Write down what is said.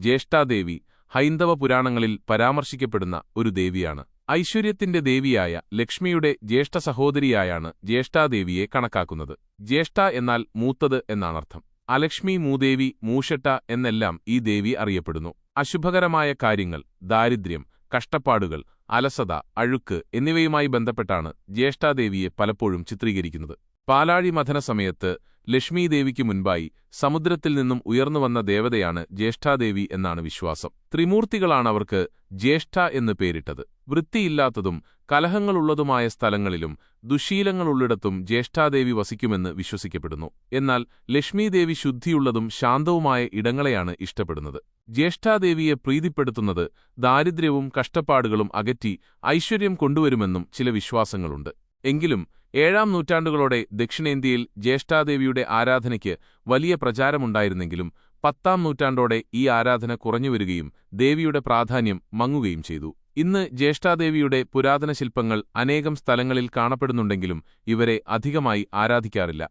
ജ്യേഷ്ഠാദേവി ഹൈന്ദവ പുരാണങ്ങളിൽ പരാമർശിക്കപ്പെടുന്ന ഒരു ദേവിയാണ്. ഐശ്വര്യത്തിന്റെ ദേവിയായ ലക്ഷ്മിയുടെ ജ്യേഷ്ഠ സഹോദരിയായാണ് ജ്യേഷ്ഠാദേവിയെ കണക്കാക്കുന്നത്. ജ്യേഷ്ഠ എന്നാൽ മൂത്തത് എന്നാണർത്ഥം. അലക്ഷ്മി മൂദേവി മൂഷട്ട എന്നെല്ലാം ഈ ദേവി അറിയപ്പെടുന്നു. അശുഭകരമായ കാര്യങ്ങൾ ദാരിദ്ര്യം കഷ്ടപ്പാടുകൾ അലസത അഴുക്ക് എന്നിവയുമായി ബന്ധപ്പെട്ടാണ് ജ്യേഷ്ഠാദേവിയെ പലപ്പോഴും ചിത്രീകരിക്കുന്നത്. പാലാഴി മഥന സമയത്ത് ലക്ഷ്മീദേവിക്ക് മുൻപായി സമുദ്രത്തിൽ നിന്നും ഉയർന്നുവന്ന ദേവതയാണ് ജ്യേഷ്ഠാദേവി എന്നാണ് വിശ്വാസം. ത്രിമൂർത്തികളാണ് അവർക്ക് ജ്യേഷ്ഠ എന്ന് പേരിട്ടത്. വൃത്തിയില്ലാത്തതും കലഹങ്ങളുള്ളതുമായ സ്ഥലങ്ങളിലും ദുശീലങ്ങളുള്ളിടത്തും ജ്യേഷ്ഠാദേവി വസിക്കുമെന്ന് വിശ്വസിക്കപ്പെടുന്നു. എന്നാൽ ലക്ഷ്മീദേവി ശുദ്ധിയുള്ളതും ശാന്തവുമായ ഇടങ്ങളെയാണ് ഇഷ്ടപ്പെടുന്നത്. ജ്യേഷ്ഠാദേവിയെ പ്രീതിപ്പെടുത്തുന്നത് ദാരിദ്ര്യവും കഷ്ടപ്പാടുകളും അകറ്റി ഐശ്വര്യം കൊണ്ടുവരുമെന്നും ചില വിശ്വാസങ്ങളുണ്ട്. എങ്കിലും ഏഴാം നൂറ്റാണ്ടുകളോടെ ദക്ഷിണേന്ത്യയിൽ ജ്യേഷ്ഠാദേവിയുടെ ആരാധനയ്ക്ക് വലിയ പ്രചാരമുണ്ടായിരുന്നെങ്കിലും പത്താം നൂറ്റാണ്ടോടെ ഈ ആരാധന കുറഞ്ഞുവരികയും ദേവിയുടെ പ്രാധാന്യം മങ്ങുകയും ചെയ്തു. ഇന്ന് ജ്യേഷ്ഠാദേവിയുടെ പുരാതന ശില്പങ്ങൾ അനേകം സ്ഥലങ്ങളിൽ കാണപ്പെടുന്നുണ്ടെങ്കിലും ഇവരെ അധികമായി ആരാധിക്കാറില്ല.